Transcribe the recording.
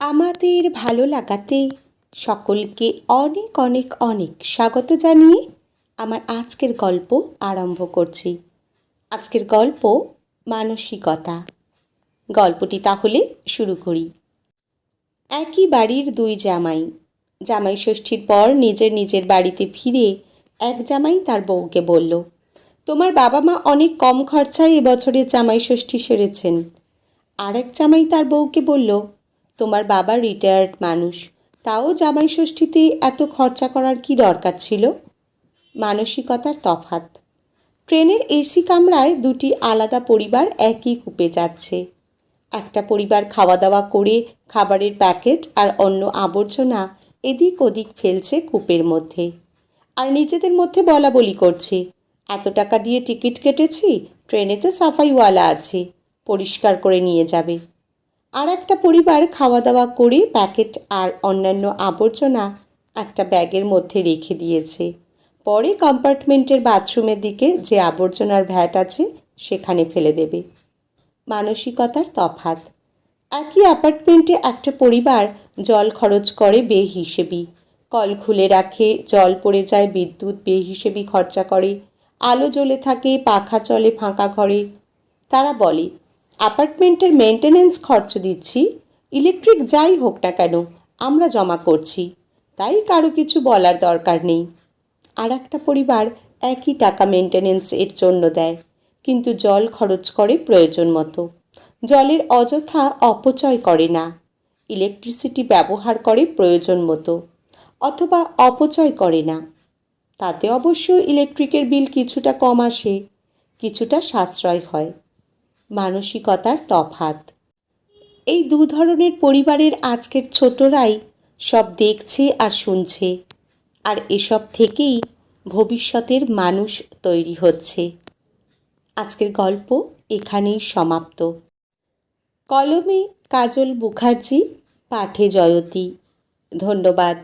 আমাদের ভালো লাগাতে সকলকে অনেক অনেক অনেক স্বাগত জানিয়ে আমার আজকের গল্প আরম্ভ করছি। আজকের গল্প মানসিকতা। গল্পটি তাহলে শুরু করি। একই বাড়ির দুই জামাই। জামাই ষষ্ঠীর পর নিজের নিজের বাড়িতে ফিরে এক জামাই তার বউকে বলল, তোমার বাবা মা অনেক কম খরচায় এবছরে জামাই ষষ্ঠী সেরেছেন। আর এক জামাই তার বউকে বলল তোমার বাবা রিটায়ার্ড মানুষ। তাও জামাই ষষ্ঠীতে এত খরচা করার কি দরকার ছিল? মানসিকতার তফাত ট্রেনের এসি কামরায় দুটি আলাদা পরিবার একই কূপে যাচ্ছে। একটা পরিবার খাওয়া দাওয়া করে, খাবারের প্যাকেট আর অন্য আবর্জনা এদিক ওদিক ফেলছে কূপের মধ্যে। আর নিজেদের মধ্যে বলা বলি করছে। এত টাকা দিয়ে টিকিট কেটেছি, ট্রেনে তো সাফাইওয়ালা আছে, পরিষ্কার করে নিয়ে যাবে। আর একটা পরিবার খাওয়া দাওয়া করে প্যাকেট আর অন্যান্য আবর্জনা একটা ব্যাগের মধ্যে রেখে দিয়েছে। পরে কম্পার্টমেন্টের বাথরুমের দিকে যে আবর্জনার ভ্যাট আছে সেখানে ফেলে দেবে। মানসিকতার তফাত। একই অ্যাপার্টমেন্টে একটা পরিবার জল খরচ করে বে বেহিসেবি। কল খুলে রাখে, জল পড়ে যায়, বিদ্যুৎ বে বেহিসেবি খরচা করে, আলো জ্বলে থাকে, পাখা চলে ফাঁকা ঘরে। তারা বলে অ্যাপার্টমেন্টের মেনটেনেন্স খরচ দিচ্ছি, ইলেকট্রিক যাই হোক না কেন, আমরা জমা করছি, তাই কারও কিছু বলার দরকার নেই। আর একটা পরিবার একই টাকা মেনটেনেন্স এর জন্য দেয়, কিন্তু জল খরচ করে প্রয়োজন মতো। জলের অযথা অপচয় করে না, ইলেকট্রিসিটি ব্যবহার করে প্রয়োজন মতো, অথবা অপচয় করে না। তাতে অবশ্য ইলেকট্রিকের বিল কিছুটা কম আসে, কিছুটা সাশ্রয় হয়। মানসিকতার তফাত এই দু ধরনের পরিবারের আজকের ছোটরাই সব দেখছে আর শুনছে, আর এসব থেকেই ভবিষ্যতের মানুষ তৈরি হচ্ছে। আজকের গল্প এখানেই সমাপ্ত। কলমে কাজল মুখার্জি, পাঠে জয়তী। ধন্যবাদ।